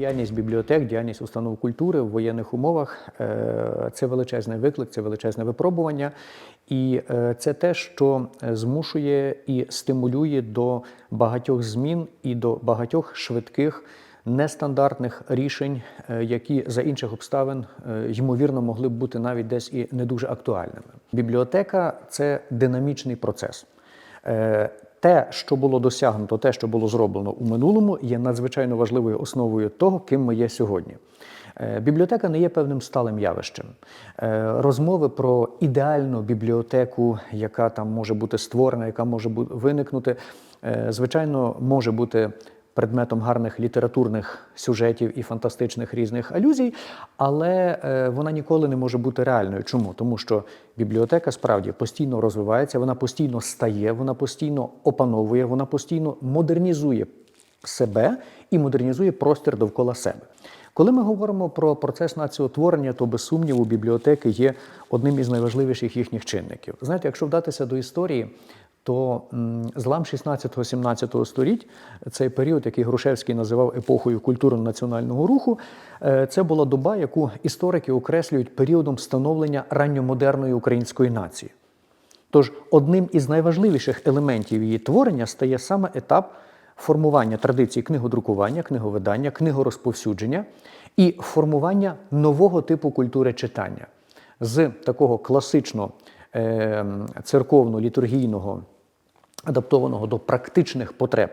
Діяльність бібліотек, діяльність установ культури в воєнних умовах е, це величезний виклик, це величезне випробування. І е, це те, що змушує і стимулює до багатьох змін і до багатьох швидких. Нестандартних рішень, е, які за інших обставин е, ймовірно могли б бути навіть десь і не дуже актуальними. Бібліотека це динамічний процес. Те, що було досягнуто, те, що було зроблено у минулому, є надзвичайно важливою основою того, ким ми є сьогодні. Е, Бібліотека не є певним сталим явищем. Е, Розмови про ідеальну бібліотеку, яка там може бути створена, яка може виникнути, е, звичайно, може бути предметом гарних літературних сюжетів і фантастичних різних алюзій, але е, вона ніколи не може бути реальною. Чому? Тому що бібліотека справді постійно розвивається, вона постійно стає, вона постійно опановує, вона постійно модернізує себе і модернізує простір довкола себе. Коли ми говоримо про процес націотворення, то без сумніву бібліотеки є одним із найважливіших їхніх чинників. Знаєте, якщо вдатися до історії, то злам 16-17 століть, цей період, який Грушевський називав епохою культурно-національного руху, е, це була доба, яку історики окреслюють періодом становлення ранньомодерної української нації. Тож одним із найважливіших елементів її творення стає саме етап формування традиції книгодрукування, книговидання, книгорозповсюдження і формування нового типу культури читання з такого класично е, церковно-літургійного, адаптованого до практичних потреб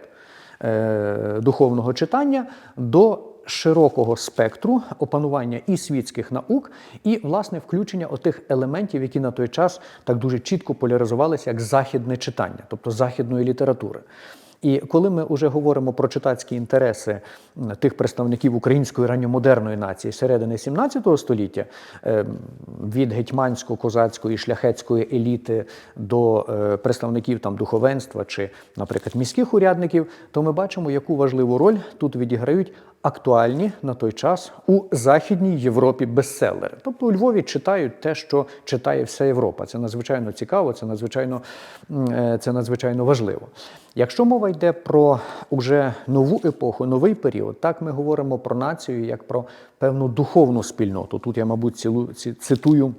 е, духовного читання до широкого спектру опанування і світських наук, і власне включення отих елементів, які на той час так дуже чітко поляризувалися як західне читання, тобто західної літератури. І коли ми вже говоримо про читацькі інтереси тих представників української ранньомодерної нації середини 17 століття, е, від гетьмансько-козацької шляхетської еліти до е, представників там духовенства чи, наприклад, міських урядників, то ми бачимо, яку важливу роль тут відіграють актуальні на той час у Західній Європі бестселери. Тобто у Львові читають те, що читає вся Європа. Це надзвичайно цікаво, це надзвичайно, е, це надзвичайно важливо. Якщо мова йде про уже нову епоху, новий період, так ми говоримо про націю як про певну духовну спільноту. Тут я, мабуть, цілу, ці- цитую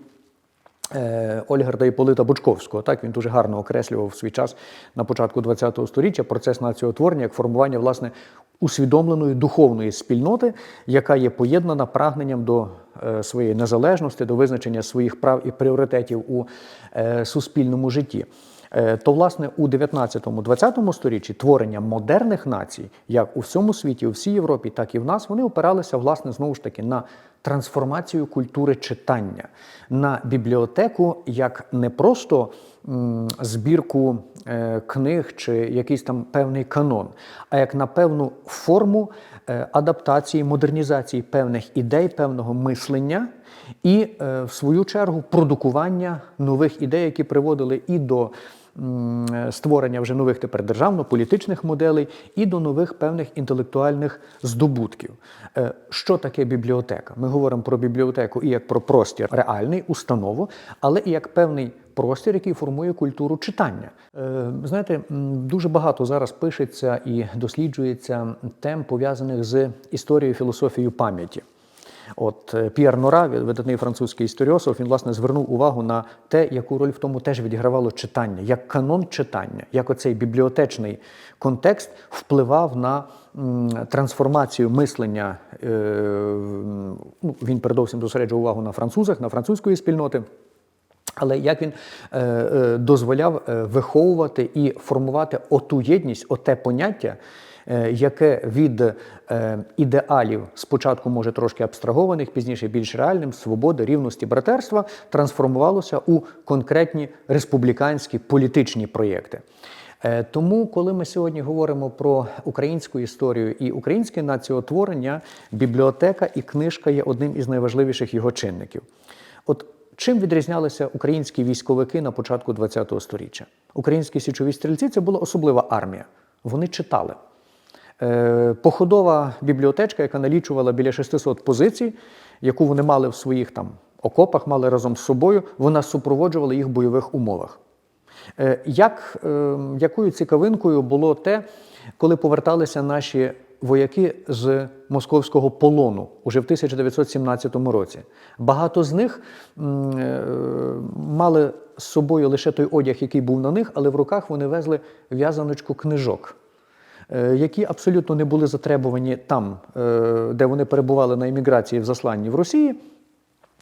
Ольгарда Іполита Бучковського. Так він дуже гарно окреслював свій час на початку ХХ століття процес націотворення як формування власне усвідомленої духовної спільноти, яка є поєднана прагненням до е, своєї незалежності, до визначення своїх прав і пріоритетів у е, суспільному житті. Е, То, власне, у 19-20 сторіччі творення модерних націй, як у всьому світі, у всій Європі, так і в нас, вони опиралися, власне, знову ж таки, на трансформацію культури читання, на бібліотеку як не просто збірку е, книг чи якийсь там певний канон, а як на певну форму е, адаптації, модернізації певних ідей, певного мислення, і, е, в свою чергу, продукування нових ідей, які приводили і до створення вже нових тепер державно-політичних моделей, і до нових певних інтелектуальних здобутків. Е, Що таке бібліотека? Ми говоримо про бібліотеку і як про простір реальний, установу, але і як певний простір, який формує культуру читання. Е, Знаєте, дуже багато зараз пишеться і досліджується тем, пов'язаних з історією філософією пам'яті. От е, П'єр Нора, видатний французький історіософ, він власне звернув увагу на те, яку роль в тому теж відігравало читання, як канон читання, як оцей бібліотечний контекст впливав на трансформацію мислення. Е, ну, він передовсім зосереджував увагу на французах, на французької спільноти. Але як він е, е, дозволяв е, виховувати і формувати оту єдність, оте поняття, яке від е, ідеалів спочатку може трошки абстрагованих, пізніше більш реальним, свободи, рівності, братерства, трансформувалося у конкретні республіканські політичні проєкти. Е, Тому, коли ми сьогодні говоримо про українську історію і українське націотворення, бібліотека і книжка є одним із найважливіших його чинників. От чим відрізнялися українські військовики на початку ХХ століття? Українські січові стрільці це була особлива армія. Вони читали. Е, Походова бібліотечка, яка налічувала біля 600 позицій, яку вони мали в своїх там окопах, мали разом з собою, вона супроводжувала їх в бойових умовах. Е, Як, е, якою цікавинкою було те, коли поверталися наші вояки з московського полону уже в 1917 році. Багато з них мали з собою лише той одяг, який був на них, але в руках вони везли в'язаночку книжок. Е, Які абсолютно не були затребувані там, е, де вони перебували на еміграції в засланні в Росії,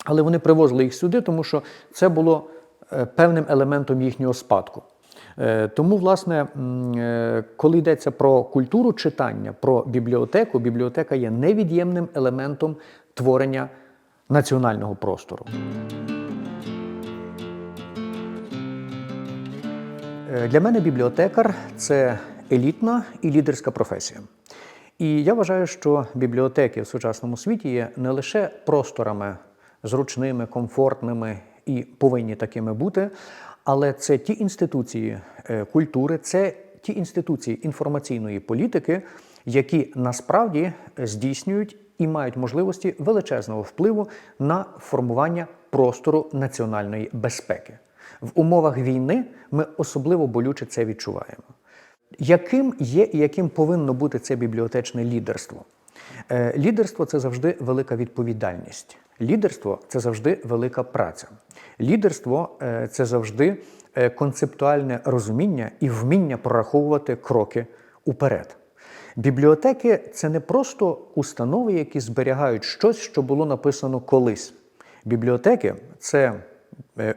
але вони привозили їх сюди, тому що це було е, певним елементом їхнього спадку. Тому, власне, коли йдеться про культуру читання, про бібліотеку, бібліотека є невід'ємним елементом творення національного простору. Для мене бібліотекар це елітна і лідерська професія. І я вважаю, що бібліотеки в сучасному світі є не лише просторами зручними, комфортними і повинні такими бути, але це ті інституції е, культури, це ті інституції інформаційної політики, які насправді здійснюють і мають можливості величезного впливу на формування простору національної безпеки. В умовах війни ми особливо болюче це відчуваємо. Яким є і яким повинно бути це бібліотечне лідерство? Е, Лідерство це завжди велика відповідальність. Лідерство це завжди велика праця. Лідерство е, це завжди е, концептуальне розуміння і вміння прораховувати кроки уперед. Бібліотеки це не просто установи, які зберігають щось, що було написано колись. Бібліотеки це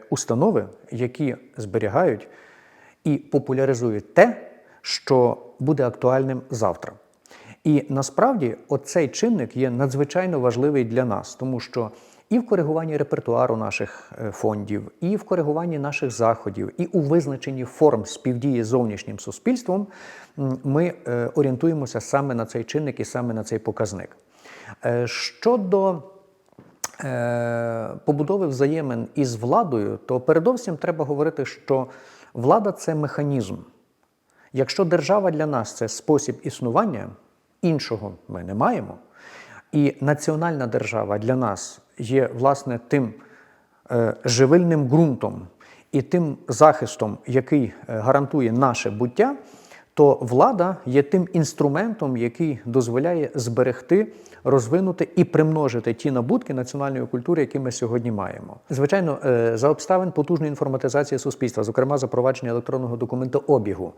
установи, які зберігають і популяризують те, що буде актуальним завтра. І насправді оцей чинник є надзвичайно важливий для нас, тому що і в коригуванні репертуару наших е, фондів, і в коригуванні наших заходів, і у визначенні форм співдії з зовнішнім суспільством ми е, орієнтуємося саме на цей чинник і саме на цей показник. Е, Щодо побудови взаємин із владою, то передовсім треба говорити, що влада це механізм. Якщо держава для нас це спосіб існування, іншого ми не маємо. І національна держава для нас є власне тим е, живильним ґрунтом і тим захистом, який е, гарантує наше буття, то влада є тим інструментом, який дозволяє зберегти, розвинути і примножити ті набутки національної культури, які ми сьогодні маємо. Звичайно, е, за обставин потужної інформатизації суспільства, зокрема запровадження електронного документообігу,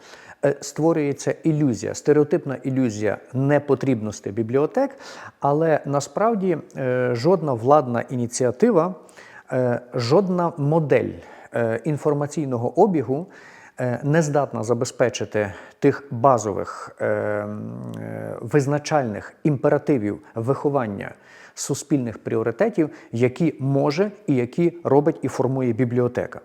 е, створюється ілюзія, стереотипна ілюзія непотрібності бібліотек, але насправді е, жодна владна ініціатива, жодна модель інформаційного обігу не здатна забезпечити тих базових е, е, визначальних імперативів виховання суспільних пріоритетів, які може і які робить і формує бібліотека.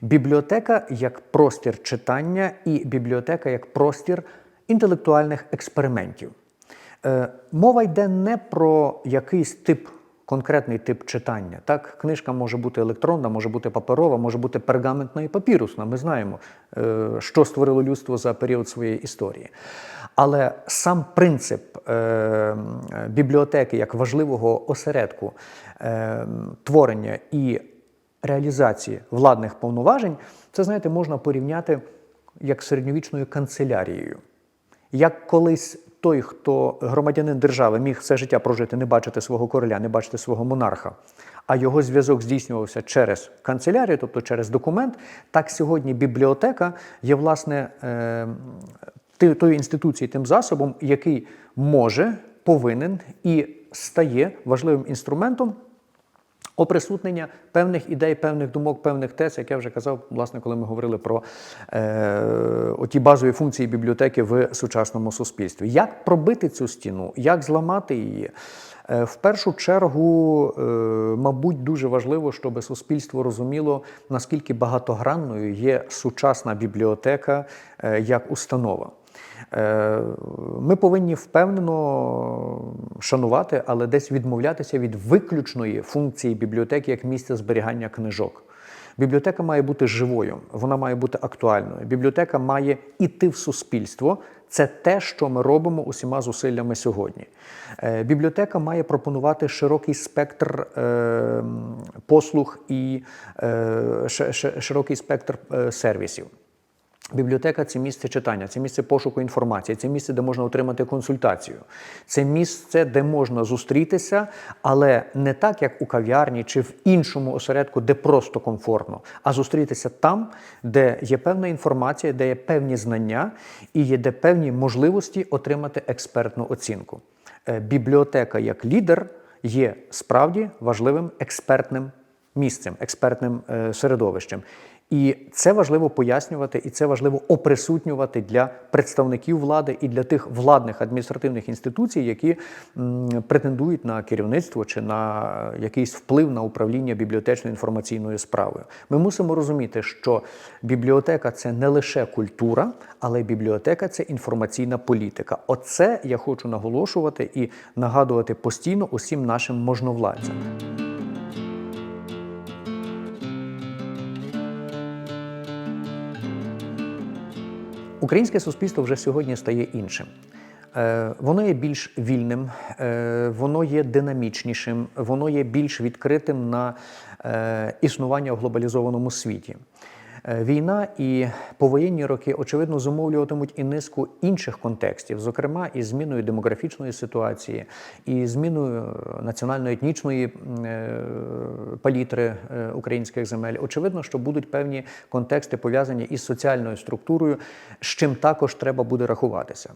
Бібліотека як простір читання і бібліотека як простір інтелектуальних експериментів. Е, Мова йде не про якийсь тип, конкретний тип читання. Так, книжка може бути електронна, може бути паперова, може бути пергаментна і папірусна. Ми знаємо, е, що створило людство за період своєї історії. Але сам принцип е, бібліотеки як важливого осередку е, творення і реалізації владних повноважень, це знаєте, можна порівняти як з середньовічною канцелярією. Як колись той, хто громадянин держави міг все життя прожити, не бачити свого короля, не бачити свого монарха, а його зв'язок здійснювався через канцелярію, тобто через документ, так сьогодні бібліотека є власне е, тою інституцією, тим засобом, який може, повинен і стає важливим інструментом оприсутнення певних ідей, певних думок, певних тез, як я вже казав, власне, коли ми говорили про е, оті базові функції бібліотеки в сучасному суспільстві. Як пробити цю стіну, як зламати її? Е, В першу чергу, е, мабуть, дуже важливо, щоб суспільство розуміло, наскільки багатогранною є сучасна бібліотека е, як установа. Е, Ми повинні впевнено шанувати, але десь відмовлятися від виключної функції бібліотеки як місця зберігання книжок. Бібліотека має бути живою, вона має бути актуальною. Бібліотека має іти в суспільство. Це те, що ми робимо усіма зусиллями сьогодні. Е, Бібліотека має пропонувати широкий спектр е, послуг і широкий спектр сервісів. Бібліотека це місце читання, це місце пошуку інформації, це місце, де можна отримати консультацію. Це місце, де можна зустрітися, але не так, як у кав'ярні чи в іншому осередку, де просто комфортно, а зустрітися там, де є певна інформація, де є певні знання і є де певні можливості отримати експертну оцінку. Е, Бібліотека як лідер є справді важливим експертним місцем, експертним е, середовищем. І це важливо пояснювати, і це важливо оприсутнювати для представників влади і для тих владних адміністративних інституцій, які претендують на керівництво чи на якийсь вплив на управління бібліотечною інформаційною справою. Ми мусимо розуміти, що бібліотека це не лише культура, але бібліотека це інформаційна політика. Оце я хочу наголошувати і нагадувати постійно усім нашим можновладцям. Українське суспільство вже сьогодні стає іншим. Е, Воно є більш вільним, е, воно є динамічнішим, воно є більш відкритим на е, існування в глобалізованому світі. Е, Війна і повоєнні роки, очевидно, зумовлюватимуть і низку інших контекстів, зокрема і зміною демографічної ситуації, і зміною національно-етнічної е, палітри е, українських земель. Очевидно, що будуть певні контексти пов'язані із соціальною структурою, з чим також треба буде рахуватися.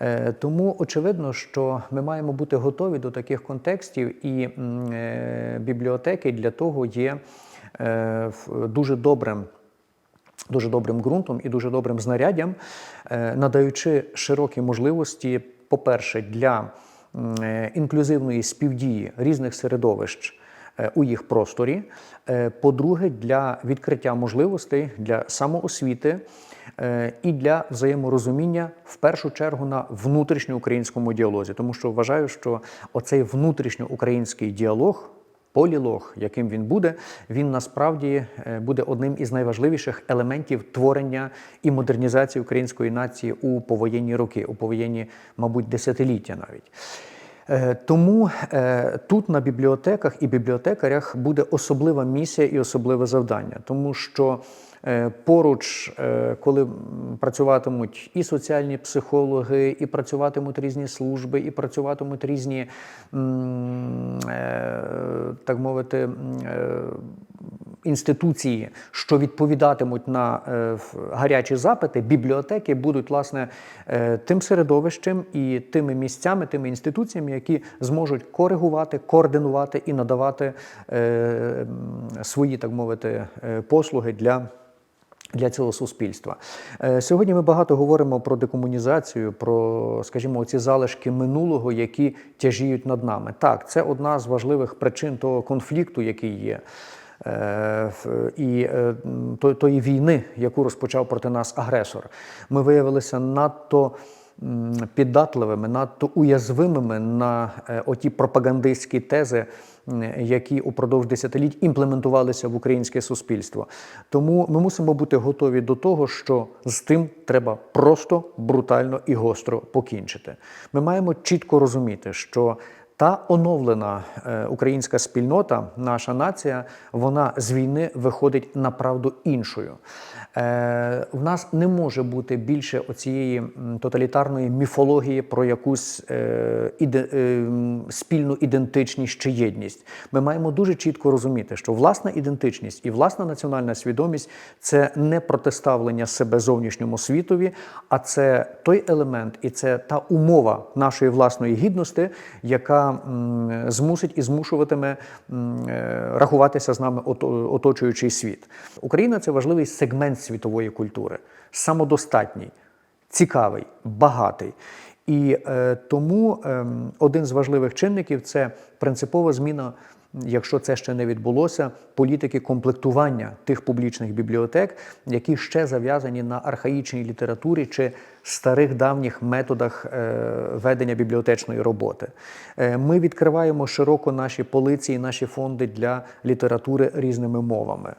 Е, Тому очевидно, що ми маємо бути готові до таких контекстів, і е, бібліотеки для того є е, дуже добрим дуже добрим ґрунтом і дуже добрим знаряддям, е, надаючи широкі можливості, по-перше, для е, інклюзивної співдії різних середовищ е, у їх просторі. По-друге, для відкриття можливостей для самоосвіти і для взаєморозуміння в першу чергу на внутрішньоукраїнському діалозі, тому що вважаю, що оцей внутрішньоукраїнський діалог. Полілог, яким він буде, він насправді е, буде одним із найважливіших елементів творення і модернізації української нації у повоєнні роки, у повоєнні, мабуть, десятиліття навіть. Е, Тому е, тут на бібліотеках і бібліотекарях буде особлива місія і особливе завдання, тому що поруч, е, коли працюватимуть і соціальні психологи, і працюватимуть різні служби, і працюватимуть різні, е, так мовити, е, інституції, що відповідатимуть на е, гарячі запити, бібліотеки будуть власне е, тим середовищем і тими місцями, тими інституціями, які зможуть коригувати, координувати і надавати е, свої, так мовити, е, послуги для. Для цього суспільства Е, сьогодні ми багато говоримо про декомунізацію, про, скажімо, ці залишки минулого, які тяжіють над нами. Так, це одна з важливих причин того конфлікту, який є. е, І е, тої війни, яку розпочав проти нас агресор, ми виявилися надто піддатливими, надто уязвимими на е, оті пропагандистські тези, які упродовж десятиліть імплементувалися в українське суспільство. Тому ми мусимо бути готові до того, що з тим треба просто брутально і гостро покінчити. Ми маємо чітко розуміти, що та оновлена е, українська спільнота, наша нація, вона з війни виходить направду іншою. Е, в нас не може бути більше оцієї тоталітарної міфології про якусь е, іде, е, спільну ідентичність чи єдність. Ми маємо дуже чітко розуміти, що власна ідентичність і власна національна свідомість це не протиставлення себе зовнішньому світові, а це той елемент і це та умова нашої власної гідності, яка змусить і змушуватиме рахуватися з нами оточуючий світ. Україна це важливий сегмент світової культури, самодостатній, цікавий, багатий. І е, тому е, один з важливих чинників це принципова зміна, якщо це ще не відбулося, політики комплектування тих публічних бібліотек, які ще зав'язані на архаїчній літературі чи старих давніх методах е, ведення бібліотечної роботи. Е, ми відкриваємо широко наші полиці і наші фонди для літератури різними мовами.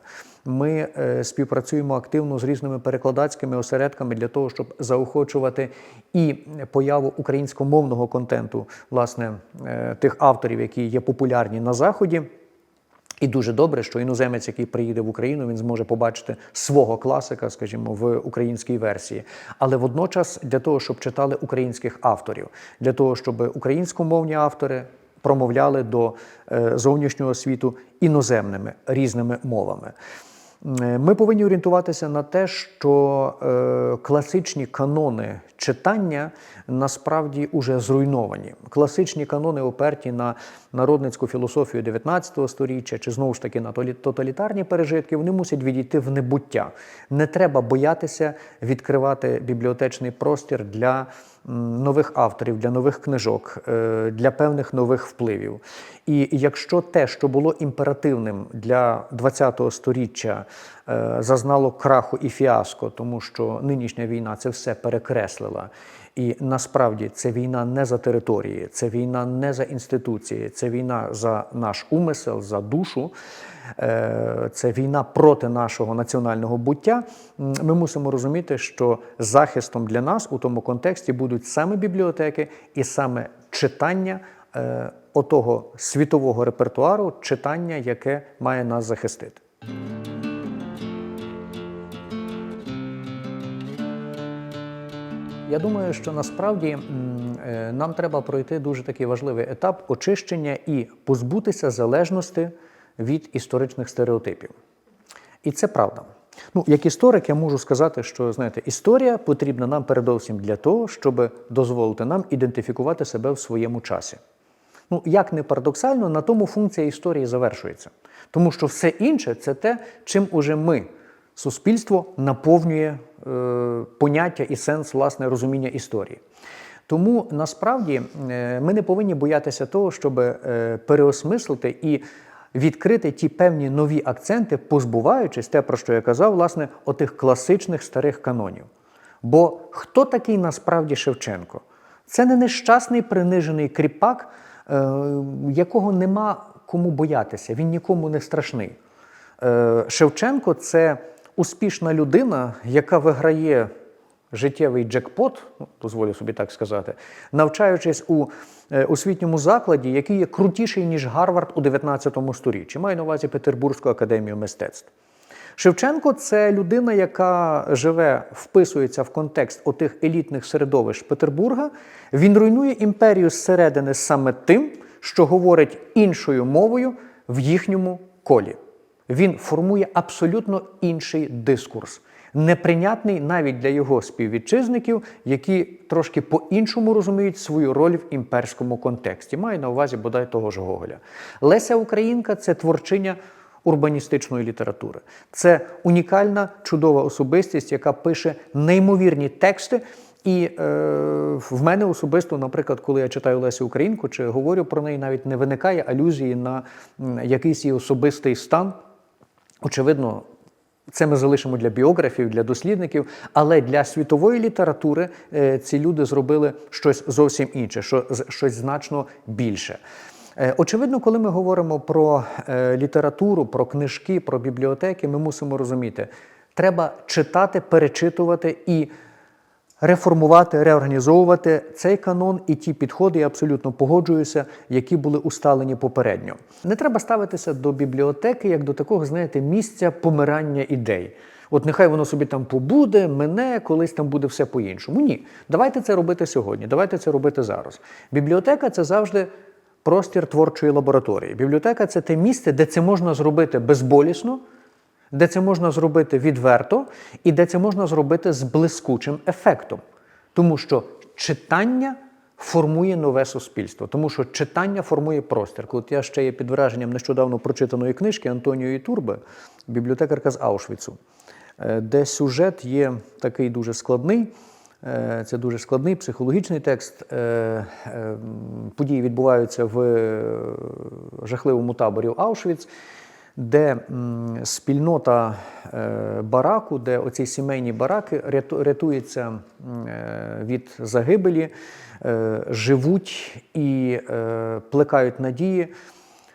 Ми е, співпрацюємо активно з різними перекладацькими осередками для того, щоб заохочувати і появу українськомовного контенту, власне, е, тих авторів, які є популярні на заході. І дуже добре, що іноземець, який приїде в Україну, він зможе побачити свого класика, скажімо, в українській версії. Але водночас для того, щоб читали українських авторів, для того, щоб українськомовні автори промовляли до е, зовнішнього світу іноземними різними мовами. Е, Ми повинні орієнтуватися на те, що е, класичні канони читання насправді уже зруйновані. Класичні канони, оперті на народницьку філософію 19 століття, чи знову ж таки на тоталітарні пережитки, вони мусять відійти в небуття. Не треба боятися відкривати бібліотечний простір для нових авторів, для нових книжок, е, для певних нових впливів. І якщо те, що було імперативним для ХХ століття, е, зазнало краху і фіаско, тому що нинішня війна це все перекреслила. І насправді це війна не за території, це війна не за інституції, це війна за наш умисел, за душу, е, це війна проти нашого національного буття. Ми мусимо розуміти, що захистом для нас у тому контексті будуть саме бібліотеки і саме читання е, отого світового репертуару, читання, яке має нас захистити. Я думаю, що насправді е, нам треба пройти дуже такий важливий етап очищення і позбутися залежності від історичних стереотипів. І це правда. Ну, як історик, я можу сказати, що знаєте, історія потрібна нам передовсім для того, щоб дозволити нам ідентифікувати себе в своєму часі. Ну, як не парадоксально, на тому функція історії завершується. Тому що все інше це те, чим уже ми, суспільство, наповнює поняття і сенс власне розуміння історії. Тому насправді е, ми не повинні боятися того, щоб е, переосмислити і відкрити ті певні нові акценти, позбуваючись те, про що я казав, власне, отих класичних старих канонів. Бо хто такий насправді Шевченко? Це не нещасний принижений кріпак, е, якого нема кому боятися, він нікому не страшний. Е, Шевченко це успішна людина, яка виграє життєвий джекпот, ну, дозволю собі так сказати, навчаючись у е, освітньому закладі, який є крутіший, ніж Гарвард у 19 сторіччі. Маю на увазі Петербурзьку академію мистецтв. Шевченко це людина, яка живе, вписується в контекст отих елітних середовищ Петербурга. Він руйнує імперію зсередини саме тим, що говорить іншою мовою в їхньому колі. Він формує абсолютно інший дискурс, неприйнятний навіть для його співвітчизників, які трошки по-іншому розуміють свою роль в імперському контексті. Маю на увазі бодай того ж Гоголя. Леся Українка це творчиня урбаністичної літератури. Це унікальна чудова особистість, яка пише неймовірні тексти. І е, в мене особисто, наприклад, коли я читаю Лесю Українку чи говорю про неї, навіть не виникає алюзії на якийсь її особистий стан. Очевидно, це ми залишимо для біографів, для дослідників, але для світової літератури е, ці люди зробили щось зовсім інше, що, щось значно більше. Е, Очевидно, коли ми говоримо про е, літературу, про книжки, про бібліотеки, ми мусимо розуміти, треба читати, перечитувати і реформувати, реорганізовувати цей канон і ті підходи, я абсолютно погоджуюся, які були усталені попередньо. Не треба ставитися до бібліотеки як до такого, знаєте, місця помирання ідей. От нехай воно собі там побуде, мене, колись там буде все по-іншому. Ні, давайте це робити сьогодні, давайте це робити зараз. Бібліотека це завжди простір творчої лабораторії. Бібліотека це те місце, де це можна зробити безболісно, де це можна зробити відверто і де це можна зробити з блискучим ефектом. Тому що читання формує нове суспільство, тому що читання формує простір. От я ще є під враженням нещодавно прочитаної книжки Антоніої Турби, бібліотекарка з Аушвіцу, е, де сюжет є такий дуже складний. Е, Це дуже складний психологічний текст. Е, Події відбуваються в жахливому таборі Аушвіц, де спільнота е, бараку, де оці сімейні бараки рятуються е, від загибелі, е, живуть і плекають надії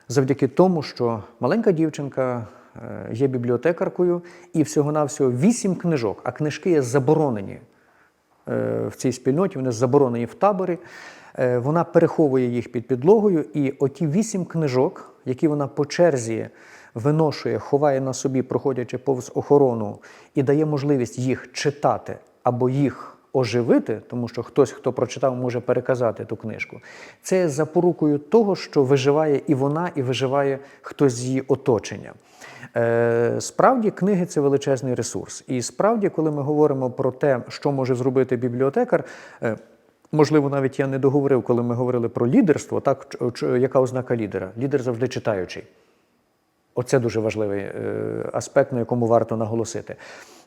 завдяки тому, що маленька дівчинка є бібліотекаркою, і всього-навсього вісім книжок, а книжки є заборонені в цій спільноті, вони заборонені в таборі. Вона переховує їх під підлогою, і оті вісім книжок, які вона по черзі виношує, ховає на собі, проходячи повз охорону, і дає можливість їх читати або їх оживити, тому що хтось, хто прочитав, може переказати ту книжку. Це є запорукою того, що виживає і вона, і виживає хтось з її оточення. Е, Справді, книги це величезний ресурс. І справді, коли ми говоримо про те, що може зробити бібліотекар. е, Можливо, навіть я не договорив, коли ми говорили про лідерство, так яка ознака лідера? Лідер завжди читаючий. Оце дуже важливий е, аспект, на якому варто наголосити.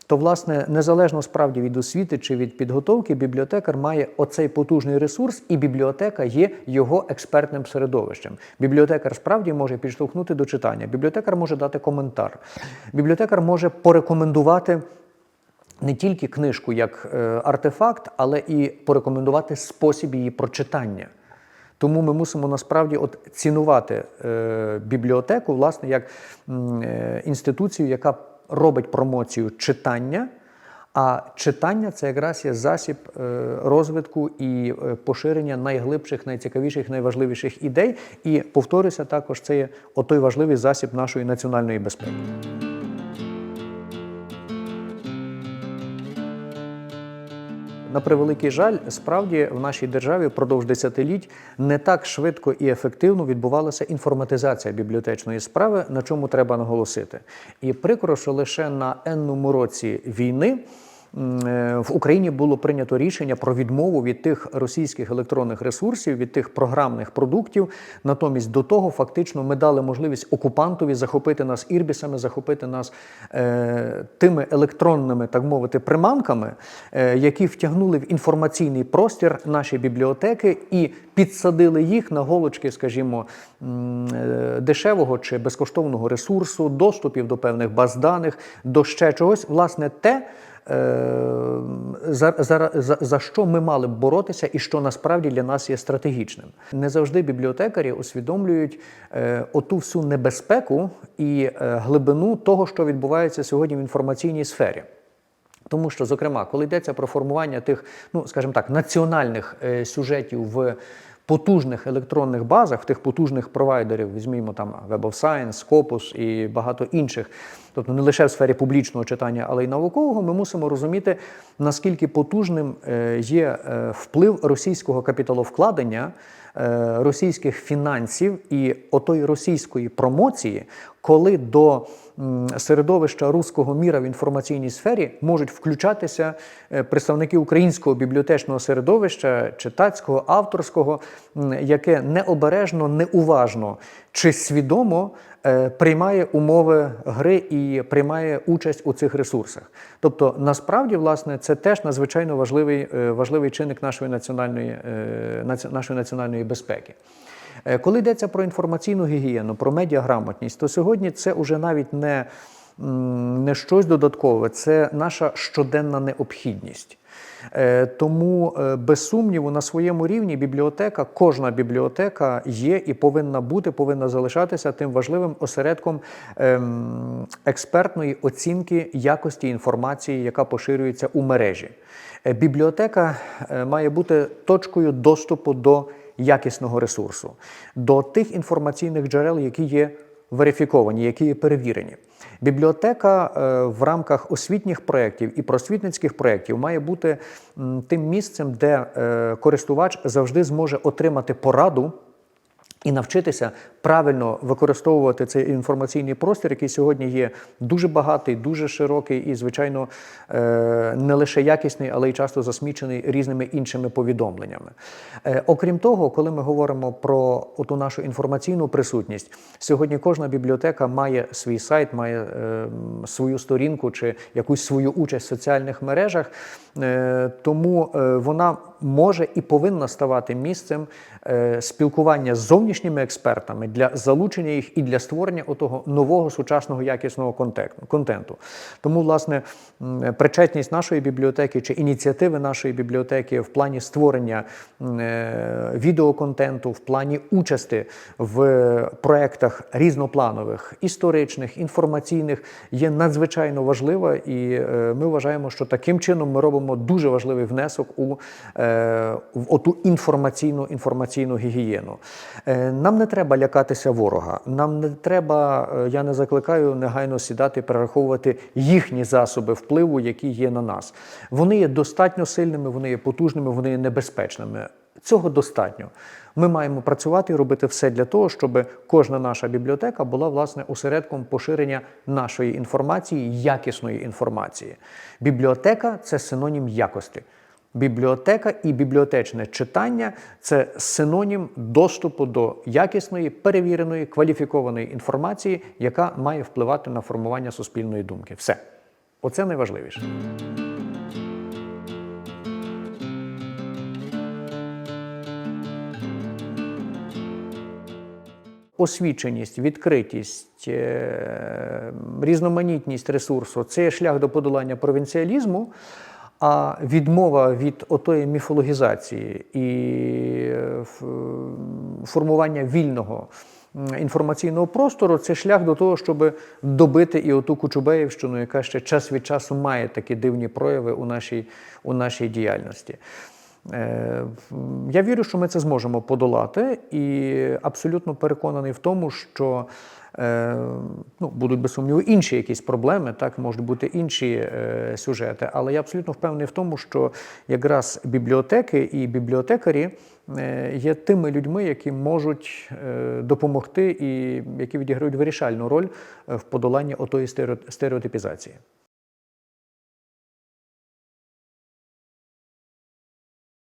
То, власне, незалежно справді від освіти чи від підготовки, бібліотекар має оцей потужний ресурс, і бібліотека є його експертним середовищем. Бібліотекар справді може підштовхнути до читання. Бібліотекар може дати коментар. Бібліотекар може порекомендувати не тільки книжку як е, артефакт, але і порекомендувати спосіб її прочитання. Тому ми мусимо насправді от цінувати е, бібліотеку, власне, як е, інституцію, яка робить промоцію читання. А читання це якраз є засіб е, розвитку і е, поширення найглибших, найцікавіших, найважливіших ідей. І повторюся, також це є отой важливий засіб нашої національної безпеки. На превеликий жаль, справді в нашій державі впродовж десятиліть не так швидко і ефективно відбувалася інформатизація бібліотечної справи, на чому треба наголосити. І прикро, що лише на енному році війни. Е, В Україні було прийнято рішення про відмову від тих російських електронних ресурсів, від тих програмних продуктів. Натомість до того фактично ми дали можливість окупантові захопити нас ірбісами, захопити нас е, тими електронними, так мовити, приманками, е, які втягнули в інформаційний простір наші бібліотеки і підсадили їх на голочки, скажімо, е, дешевого чи безкоштовного ресурсу, доступів до певних баз даних, до ще чогось. Власне, те. Е, За, за, за, за що ми мали б боротися, і що насправді для нас є стратегічним. Не завжди бібліотекарі усвідомлюють е, оту всю небезпеку і е, глибину того, що відбувається сьогодні в інформаційній сфері. Тому що, зокрема, коли йдеться про формування тих, ну скажімо так, національних сюжетів в потужних електронних базах, в тих потужних провайдерів, візьмімо там Web of Science, Scopus і багато інших, тобто не лише в сфері публічного читання, але й наукового, ми мусимо розуміти, наскільки потужним е, є е, вплив російського капіталовкладення. е, Російських фінансів і отої російської промоції, коли до середовища руського міра в інформаційній сфері можуть включатися е, представники українського бібліотечного середовища, читацького, авторського, яке необережно, неуважно чи свідомо е, приймає умови гри і приймає участь у цих ресурсах. Тобто, насправді, власне, це теж надзвичайно важливий, е, важливий чинник нашої національної, нашої національної безпеки. Е, Коли йдеться про інформаційну гігієну, про медіаграмотність, то сьогодні це вже навіть не, не щось додаткове, це наша щоденна необхідність. Е, Тому, е, без сумніву, на своєму рівні бібліотека, кожна бібліотека є і повинна бути, повинна залишатися тим важливим осередком ем, експертної оцінки якості інформації, яка поширюється у мережі. Бібліотека має бути точкою доступу до якісного ресурсу, до тих інформаційних джерел, які є верифіковані, які є перевірені. Бібліотека е, в рамках освітніх проєктів і просвітницьких проєктів має бути тим місцем, де е, користувач завжди зможе отримати пораду. І навчитися правильно використовувати цей інформаційний простір, який сьогодні є дуже багатий, дуже широкий і, звичайно, е, не лише якісний, але й часто засмічений різними іншими повідомленнями. Е, Окрім того, коли ми говоримо про ту нашу інформаційну присутність, сьогодні кожна бібліотека має свій сайт, має е, свою сторінку чи якусь свою участь в соціальних мережах, тому вона може і повинна ставати місцем е, спілкування з зовнішніми експертами для залучення їх і для створення отого нового сучасного якісного контенту. Тому, власне, причетність нашої бібліотеки чи ініціативи нашої бібліотеки в плані створення е, відеоконтенту, в плані участі в проєктах різнопланових, історичних, інформаційних є надзвичайно важлива, і е, ми вважаємо, що таким чином ми робимо дуже важливий внесок у в оту інформаційну інформаційну гігієну. Е, Нам не треба лякатися ворога. Нам не треба, е, я не закликаю негайно сідати, перераховувати їхні засоби впливу, які є на нас. Вони є достатньо сильними, вони є потужними, вони є небезпечними. Цього достатньо. Ми маємо працювати і робити все для того, щоб кожна наша бібліотека була власне осередком поширення нашої інформації, якісної інформації. Бібліотека це синонім якості. Бібліотека і бібліотечне читання це синонім доступу до якісної, перевіреної, кваліфікованої інформації, яка має впливати на формування суспільної думки. Все. Оце найважливіше. Освіченість, відкритість, е, різноманітність ресурсу це шлях до подолання провінціалізму, а відмова від отої міфологізації і е, формування вільного інформаційного простору це шлях до того, щоб добити і оту Кучубеївщину, яка ще час від часу має такі дивні прояви у нашій, у нашій діяльності. Е, Я вірю, що ми це зможемо подолати, і абсолютно переконаний в тому, що е, ну, будуть без сумніву інші якісь проблеми, так можуть бути інші е, сюжети. Але я абсолютно впевнений в тому, що якраз бібліотеки і бібліотекарі е, є тими людьми, які можуть е, допомогти і які відіграють вирішальну роль е, в подоланні отої стерео- стереотипізації.